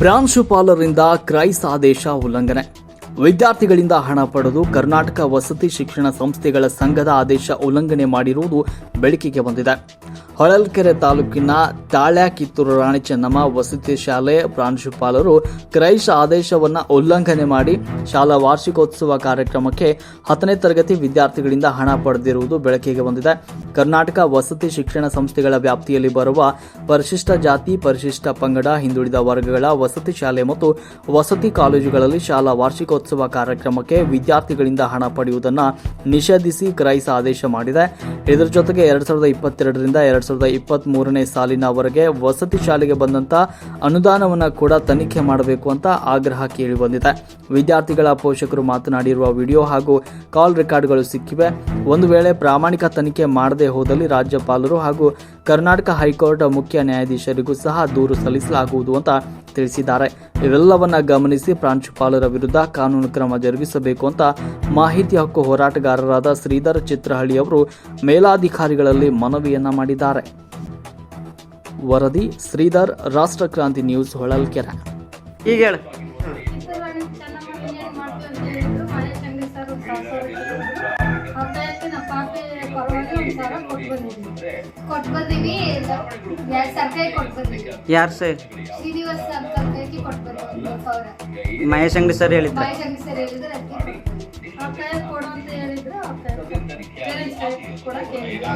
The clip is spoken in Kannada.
ಪ್ರಾಂಶುಪಾಲರಿಂದ ಕ್ರೈಸ್ ಆದೇಶ ಉಲ್ಲಂಘನೆ. ವಿದ್ಯಾರ್ಥಿಗಳಿಂದ ಹಣ ಪಡೆದು ಕರ್ನಾಟಕ ವಸತಿ ಶಿಕ್ಷಣ ಸಂಸ್ಥೆಗಳ ಸಂಘದ ಆದೇಶ ಉಲ್ಲಂಘನೆ ಮಾಡಿರುವುದು ಬೆಳಕಿಗೆ ಬಂದಿದೆ. ಹೊಳಲ್ಕೆರೆ ತಾಲೂಕಿನ ತಾಳ್ಯ ಕಿತ್ತೂರು ರಾಣಿ ಚೆನ್ನಮ್ಮ ವಸತಿ ಶಾಲೆ ಪ್ರಾಂಶುಪಾಲರು ಕ್ರೈಸ್ ಆದೇಶವನ್ನು ಉಲ್ಲಂಘನೆ ಮಾಡಿ ಶಾಲಾ ವಾರ್ಷಿಕೋತ್ಸವ ಕಾರ್ಯಕ್ರಮಕ್ಕೆ ಹತ್ತನೇ ತರಗತಿ ವಿದ್ಯಾರ್ಥಿಗಳಿಂದ ಹಣ ಪಡೆದಿರುವುದು ಬೆಳಕಿಗೆ ಬಂದಿದೆ. ಕರ್ನಾಟಕ ವಸತಿ ಶಿಕ್ಷಣ ಸಂಸ್ಥೆಗಳ ವ್ಯಾಪ್ತಿಯಲ್ಲಿ ಬರುವ ಪರಿಶಿಷ್ಟ ಜಾತಿ, ಪರಿಶಿಷ್ಟ ಪಂಗಡ ಹಿಂದುಳಿದ ವರ್ಗಗಳ ವಸತಿ ಶಾಲೆ ಮತ್ತು ವಸತಿ ಕಾಲೇಜುಗಳಲ್ಲಿ ಶಾಲಾ ವಾರ್ಷಿಕೋತ್ಸವ ಕಾರ್ಯಕ್ರಮಕ್ಕೆ ವಿದ್ಯಾರ್ಥಿಗಳಿಂದ ಹಣ ಪಡೆಯುವುದನ್ನು ನಿಷೇಧಿಸಿ ಕ್ರೈಸ್ ಆದೇಶ ಮಾಡಿದೆ. ಇದರ ಜೊತೆಗೆ ಎರಡ್ ಸಾವಿರದ ಇಪ್ಪತ್ತೆರಡರಿಂದ ಎರಡ್ ಸಾವಿರದ ಇಪ್ಪತ್ತ್ ಮೂರನೇ ಸಾಲಿನವರೆಗೆ ವಸತಿ ಶಾಲೆಗೆ ಬಂದಂತ ಅನುದಾನವನ್ನು ಕೂಡ ತನಿಖೆ ಮಾಡಬೇಕು ಅಂತ ಆಗ್ರಹ ಕೇಳಿ ಬಂದಿದೆ. ವಿದ್ಯಾರ್ಥಿಗಳ ಪೋಷಕರು ಮಾತನಾಡಿರುವ ವಿಡಿಯೋ ಹಾಗೂ ಕಾಲ್ ರೆಕಾರ್ಡ್ಗಳು ಸಿಕ್ಕಿವೆ. ಒಂದು ವೇಳೆ ಪ್ರಾಮಾಣಿಕ ತನಿಖೆ ಮಾಡದೇ ಹೋದಲ್ಲಿ ರಾಜ್ಯಪಾಲರು ಹಾಗೂ ಕರ್ನಾಟಕ ಹೈಕೋರ್ಟ್ ಮುಖ್ಯ ನ್ಯಾಯಾಧೀಶರಿಗೂ ಸಹ ದೂರು ಸಲ್ಲಿಸಲಾಗುವುದು ಅಂತ ತಿಳಿಸಿದ್ದಾರೆ. ಇವೆಲ್ಲವನ್ನ ಗಮನಿಸಿ ಪ್ರಾಂಶುಪಾಲರ ವಿರುದ್ಧ ಕಾನೂನು ಕ್ರಮ ಜರುಗಿಸಬೇಕು ಅಂತ ಮಾಹಿತಿ ಹಕ್ಕು ಹೋರಾಟಗಾರರಾದ ಶ್ರೀಧರ್ ಚಿತ್ರಹಳ್ಳಿ ಅವರು ಮೇಲಾಧಿಕಾರಿಗಳಲ್ಲಿ ಮನವಿಯನ್ನ ಮಾಡಿದ್ದಾರೆ. ವರದಿ ಶ್ರೀಧರ್ ರಾಷ್ಟ್ರ ಕ್ರಾಂತಿ ನ್ಯೂಸ್ ಹೊಳಲ್ಕೆರೆ. ಈಗ ಹೇಳು. ಕೊಟ್ಟು ಬಂದೀವಿ ಸರ್ಕಾರಿ ಕೊಟ್ಟು ಬಂದೀವಿ ಯಾರು ಸರ್? ಶ್ರೀನಿವಾಸ್ ಸರ್ ಸರ್ಕಾರಕ್ಕೆ ಕೊಟ್ಟು ಬಂದೀವಿ ಒಂದು ಮಹೇಶ್ ಅಂಗಡಿ ಸರ್ ಹೇಳಿದ್ರ. ಸರ್ ಹೇಳಿದ್ರೆ ಕೊಡು ಅಂತ ಕೂಡ ಕೇಳಿದ್ರು.